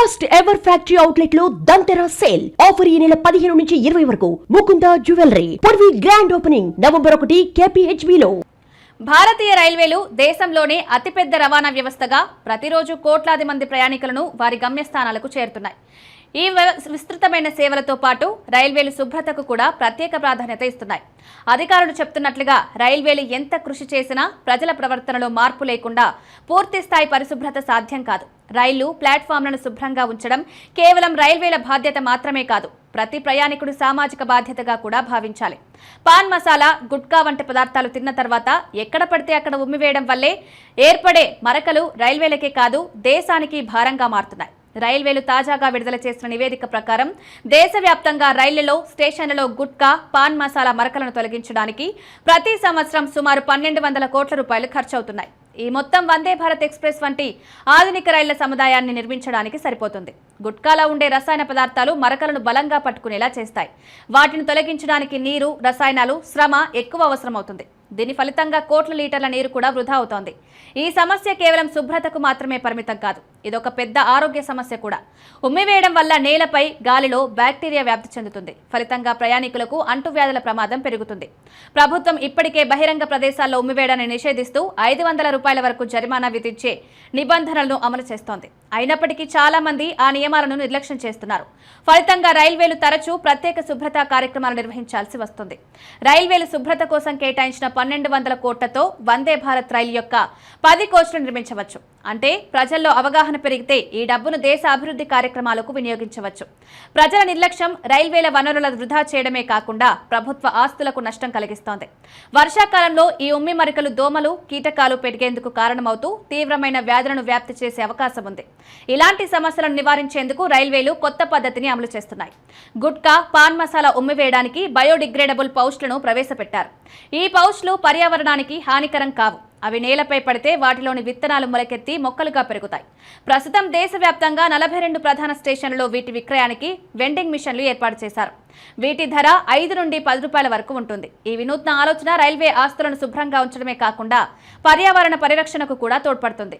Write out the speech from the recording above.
First ever factory అవుట్లెట్లో దంతెరా sale offer ఈ నెల పదిహేను నుంచి ఇరవై వరకు. ముకుంద జ్యువెలరీ పొడివి గ్రాండ్ ఓపెనింగ్ నవంబర్ ఒకటి కేపీహెచ్బి లో. భారతీయ రైల్వేలు దేశంలోనే అతిపెద్ద రవాణా వ్యవస్థగా ప్రతిరోజు కోట్లాది మంది ప్రయాణికులను వారి గమ్యస్థానాలకు చేరుతున్నాయి. ఈ విస్తృతమైన సేవలతో పాటు రైల్వేలు శుభ్రతకు కూడా ప్రత్యేక ప్రాధాన్యత ఇస్తున్నాయి. అధికారులు చెప్తున్నట్లుగా రైల్వేలు ఎంత కృషి చేసినా ప్రజల ప్రవర్తనలో మార్పు లేకుండా పూర్తి స్థాయి పరిశుభ్రత సాధ్యం కాదు. రైళ్ళు ప్లాట్ఫామ్లను శుభ్రంగా ఉంచడం కేవలం రైల్వేల బాధ్యత మాత్రమే కాదు ప్రతి ప్రయాణికుడు సామాజిక బాధ్యతగా కూడా భావించాలి. పాన్ మసాలా గుట్కా వంటి పదార్థాలు తిన్న తర్వాత ఎక్కడ పడితే అక్కడ ఉమ్మివేయడం వల్లే ఏర్పడే మరకలు రైల్వేలకే కాదు దేశానికి భారంగా మారుతున్నాయి. రైల్వేలు తాజాగా విడుదల చేసిన నివేదిక ప్రకారం దేశవ్యాప్తంగా రైళ్ళలో స్టేషన్లలో గుట్కా పాన్ మసాలా మరకలను తొలగించడానికి ప్రతి సంవత్సరం సుమారు పన్నెండు వందల కోట్ల రూపాయలు ఖర్చవుతున్నాయి. ఈ మొత్తం వందే భారత్ ఎక్స్ప్రెస్ వంటి ఆధునిక రైళ్ళ సముదాయాన్ని నిర్మించడానికి సరిపోతుంది. గుట్కాలో ఉండే రసాయన పదార్థాలు మరకలను బలంగా పట్టుకునేలా చేస్తాయి. వాటిని తొలగించడానికి నీరు రసాయనాలు శ్రమ ఎక్కువ అవసరమవుతుంది. దీని ఫలితంగా కోట్ల లీటర్ల నీరు కూడా వృధా అవుతోంది. ఈ సమస్య కేవలం శుభ్రతకు మాత్రమే పరిమితం కాదు. ఇదొక పెద్ద ఆరోగ్య సమస్య కూడా. ఉమ్మివేయడం వల్ల నేలపై గాలిలో బ్యాక్టీరియా వ్యాప్తి చెందుతుంది. ఫలితంగా ప్రయాణికులకు అంటువ్యాధుల ప్రమాదం పెరుగుతుంది. ప్రభుత్వం ఇప్పటికే బహిరంగ ప్రదేశాల్లో ఉమ్మివేయడాన్ని నిషేధిస్తూ ఐదు వందల రూపాయల వరకు జరిమానా విధించే నిబంధనలను అమలు చేస్తోంది. అయినప్పటికీ చాలా మంది ఆ నియమాలను నిర్లక్ష్యం చేస్తున్నారు. ఫలితంగా రైల్వేలు తరచూ ప్రత్యేక శుభ్రత కార్యక్రమాలు నిర్వహించాల్సి వస్తుంది. రైల్వేలు శుభ్రత కోసం కేటాయించిన పన్నెండు వందల కోట్లతో వందే భారత్ రైలు యొక్క పది కోచ్లు నిర్మించవచ్చు. అంటే ప్రజల్లో అవగాహన పెరిగితే ఈ డబ్బును దేశ అభివృద్ధి కార్యక్రమాలకు వినియోగించవచ్చు. ప్రజల నిర్లక్ష్యం రైల్వేల వనరుల వృధా చేయడమే కాకుండా ప్రభుత్వ ఆస్తులకు నష్టం కలిగిస్తోంది. వర్షాకాలంలో ఈ ఉమ్మి మరికలు దోమలు కీటకాలు పెరిగేందుకు కారణమవుతూ తీవ్రమైన వ్యాధులను వ్యాప్తి చేసే అవకాశం ఉంది. ఇలాంటి సమస్యలను నివారించేందుకు రైల్వేలు కొత్త పద్ధతిని అమలు చేస్తున్నాయి. గుట్కా పాన్ మసాలా ఉమ్మి వేయడానికి బయోడిగ్రేడబుల్ పౌచ్లను ప్రవేశపెట్టారు. ఈ పౌచ్లు పర్యావరణానికి హానికరం కావు. అవి నేలపై పడితే వాటిలోని విత్తనాలు మొలకెత్తి మొక్కలుగా పెరుగుతాయి. ప్రస్తుతం దేశవ్యాప్తంగా నలభై రెండు ప్రధాన స్టేషన్లలో వీటి విక్రయానికి వెండింగ్ మిషన్లు ఏర్పాటు చేశారు. వీటి ధర ఐదు నుండి పది రూపాయల వరకు ఉంటుంది. ఈ వినూత్న ఆలోచన రైల్వే ఆస్తులను శుభ్రంగా ఉంచడమే కాకుండా పర్యావరణ పరిరక్షణకు కూడా తోడ్పడుతుంది.